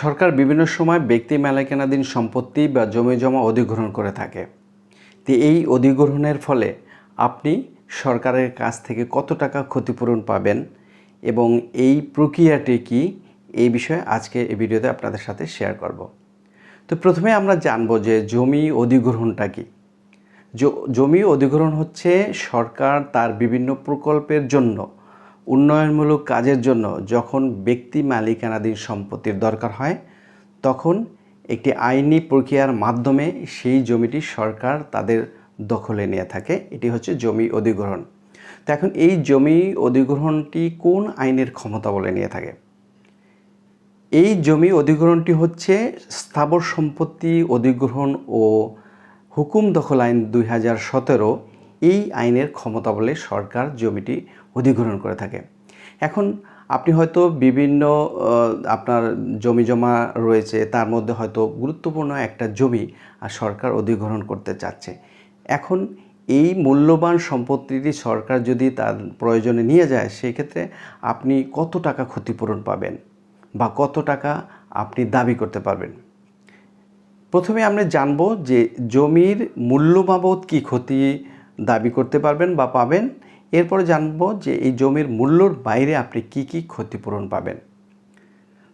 সরকার বিভিন্ন সময় ব্যক্তি মালিকানাধীন সম্পত্তি বা জমি জমা অধিগ্রহণ করে থাকে। তো এই অধিগ্রহণের ফলে আপনি সরকারের কাছ থেকে কত টাকা ক্ষতিপূরণ পাবেন এবং এই প্রক্রিয়াটি কি? এই বিষয়ে আজকে এই ভিডিওতে আপনাদের সাথে শেয়ার করব। তো প্রথমে আমরা জানব যে জমি অধিগ্রহণটা কি। জমি অধিগ্রহণ হচ্ছে সরকার তার বিভিন্ন প্রকল্পের জন্য উন্নয়নমূলক কাজের জন্য যখন ব্যক্তি মালিকানাধীন সম্পত্তির দরকার হয়, তখন একটি আইনি প্রক্রিয়ার মাধ্যমে সেই জমিটি সরকার তাদের দখলে নিয়ে থাকে। এটি হচ্ছে জমি অধিগ্রহণ। তো এখন এই জমি অধিগ্রহণটি কোন আইনের ক্ষমতা বলে নিয়ে থাকে? এই জমি অধিগ্রহণটি হচ্ছে স্থাবর সম্পত্তি অধিগ্রহণ ও হুকুম দখল আইন দুই হাজার সতেরো এই আইনের ক্ষমতা বলে সরকার জমিটি অধিগ্রহণ করে থাকে। এখন আপনি হয়তো বিভিন্ন আপনার জমি জমা রয়েছে, তার মধ্যে হয়তো গুরুত্বপূর্ণ একটা জমি আর সরকার অধিগ্রহণ করতে চাচ্ছে। এখন এই মূল্যবান সম্পত্তিটি সরকার যদি তার প্রয়োজনে নিয়ে যায়, সেক্ষেত্রে আপনি কত টাকা ক্ষতিপূরণ পাবেন বা কত টাকা আপনি দাবি করতে পারবেন? প্রথমে আমরা জানব যে জমির মূল্য বাবদ কী ক্ষতি দাবি করতে পারবেন বা পাবেন এরপরে জানব যে এই জমির মূল্যর বাইরে আপনি কি কি ক্ষতিপূরণ পাবেন।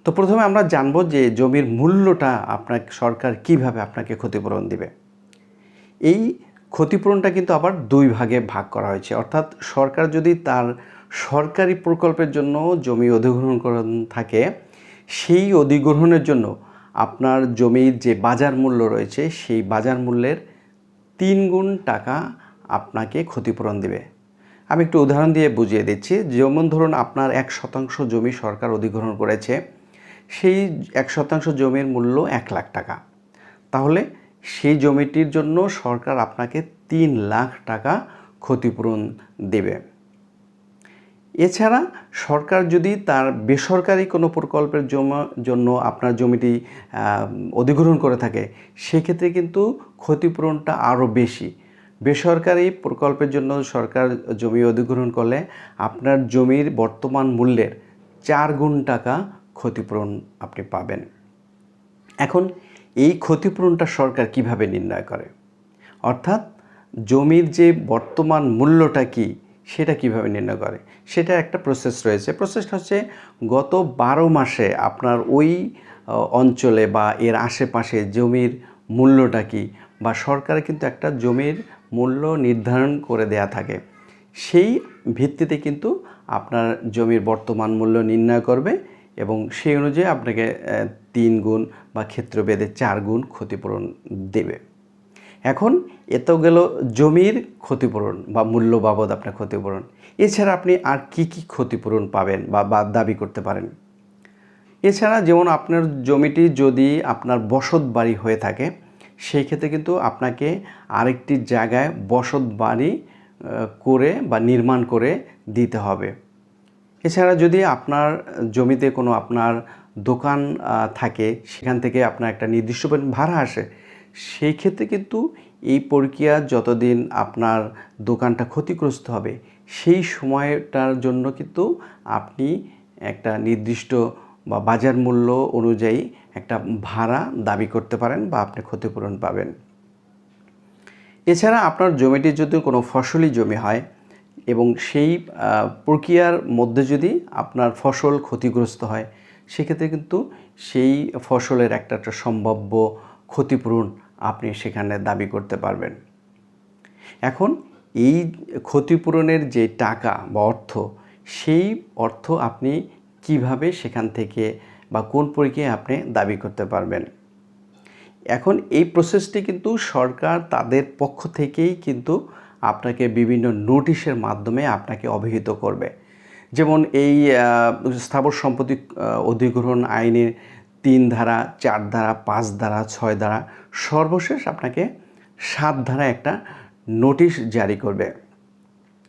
তো প্রথমে আমরা জানব যে জমির মূল্যটা আপনার সরকার কীভাবে আপনাকে ক্ষতিপূরণ দিবে। এই ক্ষতিপূরণটা কিন্তু আবার দুই ভাগে ভাগ করা হয়েছে। অর্থাৎ সরকার যদি তার সরকারি প্রকল্পের জন্য জমি অধিগ্রহণ থাকে, সেই অধিগ্রহণের জন্য আপনার জমির যে বাজার মূল্য রয়েছে, সেই বাজার মূল্যের তিন গুণ টাকা আপনাকে ক্ষতিপূরণ দিবে। আমি একটু উদাহরণ দিয়ে বুঝিয়ে দিচ্ছি। যেমন ধরুন আপনার এক শতাংশ জমি সরকার অধিগ্রহণ করেছে, সেই এক শতাংশ জমির মূল্য এক লাখ টাকা। তাহলে সেই জমিটির জন্য সরকার আপনাকে তিন লাখ টাকা ক্ষতিপূরণ দেবে। এছাড়া সরকার যদি তার বেসরকারি কোনো প্রকল্পের জমা, জন্য আপনার জমিটি অধিগ্রহণ করে থাকে, সেক্ষেত্রে কিন্তু ক্ষতিপূরণটা আরও বেশি। বেসরকারি প্রকল্পের জন্য সরকার জমি অধিগ্রহণ করলে আপনার জমির বর্তমান মূল্যের চার গুণ টাকা ক্ষতিপূরণ আপনি পাবেন। এখন এই ক্ষতিপূরণটা সরকার কীভাবে নির্ণয় করে? অর্থাৎ জমির যে বর্তমান মূল্যটা কি, সেটা কীভাবে নির্ণয় করে? সেটা একটা প্রসেস রয়েছে। প্রসেসটা হচ্ছে গত বারো মাসে আপনার ওই অঞ্চলে বা এর আশেপাশে জমির মূল্যটা কি? বা সরকার কিন্তু একটা জমির মূল্য নির্ধারণ করে দেয়া থাকে। সেই ভিত্তিতে কিন্তু আপনার জমির বর্তমান মূল্য নির্ণয় করবে এবং সেই অনুযায়ী আপনাকে তিন গুণ বা ক্ষেত্রভেদে চার গুণ ক্ষতিপূরণ দেবে। এখন এত গেল জমির ক্ষতিপূরণ বা মূল্য বাবদ আপনার ক্ষতিপূরণ। এছাড়া আপনি আর কি কি ক্ষতিপূরণ পাবেন বা বা দাবি করতে পারেন? এছাড়া যেমন আপনার জমিটি যদি আপনার বসত বাড়ি হয়ে থাকে সেই ক্ষেত্রে কিন্তু আপনাকে আরেকটি জায়গায় বসত বাড়ি করে বা নির্মাণ করে দিতে হবে। এছাড়া যদি আপনার জমিতে কোনো আপনার দোকান থাকে, সেখান থেকে আপনার একটা নির্দিষ্ট ভাড়া আসে, সেই ক্ষেত্রে কিন্তু এই প্রক্রিয়া যতদিন আপনার দোকানটা ক্ষতিগ্রস্ত হবে, সেই সময়টার জন্য কিন্তু আপনি একটা নির্দিষ্ট বা বাজার মূল্য অনুযায়ী একটা ভাড়া দাবি করতে পারেন বা আপনি ক্ষতিপূরণ পাবেন। এছাড়া আপনার জমিটি যদি কোনো ফসলি জমি হয় এবং সেই প্রক্রিয়ার মধ্যে যদি আপনার ফসল ক্ষতিগ্রস্ত হয়, সেক্ষেত্রে কিন্তু সেই ফসলের একটা একটা সম্ভাব্য ক্ষতিপূরণ আপনি সেখানে দাবি করতে পারবেন। এখন এই ক্ষতিপূরণের যে টাকা বা অর্থ, সেই অর্থ আপনি কীভাবে সেখান থেকে বা কোন প্রক্রিয়ায় আপনি দাবি করতে পারবেন। এখন এই প্রসেসটি কিন্তু সরকার তাদের পক্ষ থেকেই কিন্তু আপনাকে বিভিন্ন নোটিশের মাধ্যমে আপনাকে অবহিত করবে। যেমন এই স্থাবর সম্পত্তি অধিগ্রহণ আইনের তিন ধারা, চার ধারা, পাঁচ ধারা, ছয় ধারা, সর্বশেষ আপনাকে সাত ধারা একটা নোটিশ জারি করবে।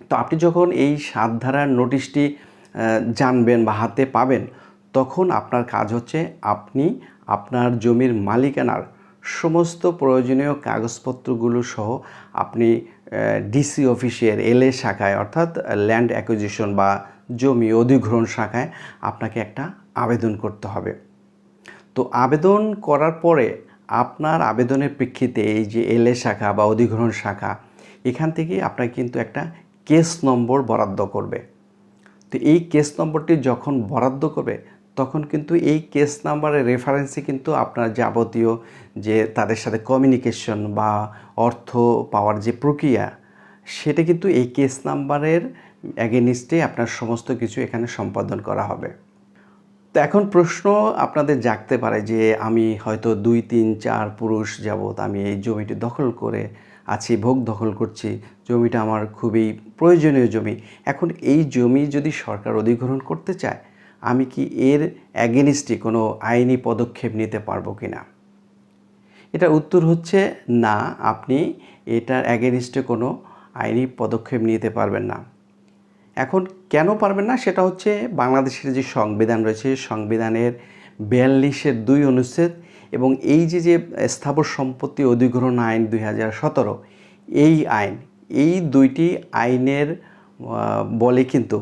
তো আপনি যখন এই সাত ধারার নোটিশটি জানবেন বা হাতে পাবেন, তখন আপনার কাজ হচ্ছে আপনি আপনার জমির মালিকানার সমস্ত প্রয়োজনীয় কাগজপত্রগুলো সহ আপনি ডিসি অফিসের এলএ শাখায় অর্থাৎ ল্যান্ড অ্যাকুইজিশন বা জমি অধিগ্রহণ শাখায় আপনাকে একটা আবেদন করতে হবে। তো আবেদন করার পরে আপনার আবেদনের প্রেক্ষিতে এই যে এলএ শাখা বা অধিগ্রহণ শাখা, এখান থেকে আপনাকে কিন্তু একটা কেস নম্বর বরাদ্দ করবে। তো এই কেস নম্বরটি যখন বরাদ্দ করবে, তখন কিন্তু এই কেস নাম্বারের রেফারেন্সে কিন্তু আপনার যাবতীয় যে তাদের সাথে কমিউনিকেশন বা অর্থ পাওয়ার যে প্রক্রিয়া, সেটা কিন্তু এই কেস নাম্বারের অ্যাগেনিস্টে আপনার সমস্ত কিছু এখানে সম্পাদন করা হবে। তো এখন প্রশ্ন আপনাদের জাগতে পারে যে আমি হয়তো দুই, তিন, চার পুরুষ যাবৎ আমি এই জমিটি দখল করে আছি, ভোগ দখল করছি, জমিটা আমার খুবই প্রয়োজনীয় জমি। এখন এই জমি যদি সরকার অধিগ্রহণ করতে চায়, আমি কি এর অ্যাগেনিস্টে কোনো আইনি পদক্ষেপ নিতে পারব কি না এটা উত্তর হচ্ছে না, আপনি এটার অ্যাগেনিস্টে কোনো আইনি পদক্ষেপ নিতে পারবেন না। এখন কেন পারবেন না? সেটা হচ্ছে বাংলাদেশের যে সংবিধান রয়েছে, সংবিধানের বিয়াল্লিশের দুই অনুচ্ছেদ এবং এই যে যে স্থাবর সম্পত্তি অধিগ্রহণ আইন দুই হাজার সতেরো, এই আইন, এই দুইটি আইনের বলে কিন্তু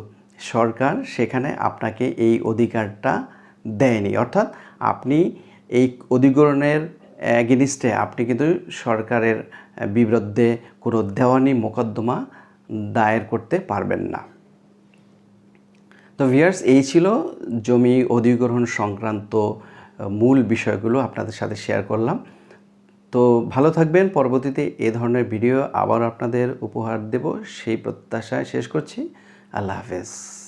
সরকার সেখানে আপনাকে এই অধিকারটা দেয়নি। অর্থাৎ আপনি এই অধিগ্রহণের অ্যাগেনিস্টে আপনি কিন্তু সরকারের বিরুদ্ধে কোনো দেওয়ানি মোকদ্দমা দায়ের করতে পারবেন না। তো ভিয়ার্স এই ছিল জমি অধিগ্রহণ সংক্রান্ত মূল বিষয়গুলো আপনাদের সাথে শেয়ার করলাম। তো ভালো থাকবেন, পরবর্তীতে এ ধরনের ভিডিও আবার আপনাদের উপহার দেব, সেই প্রত্যাশায় শেষ করছি। আল্লাহ হাফেজ।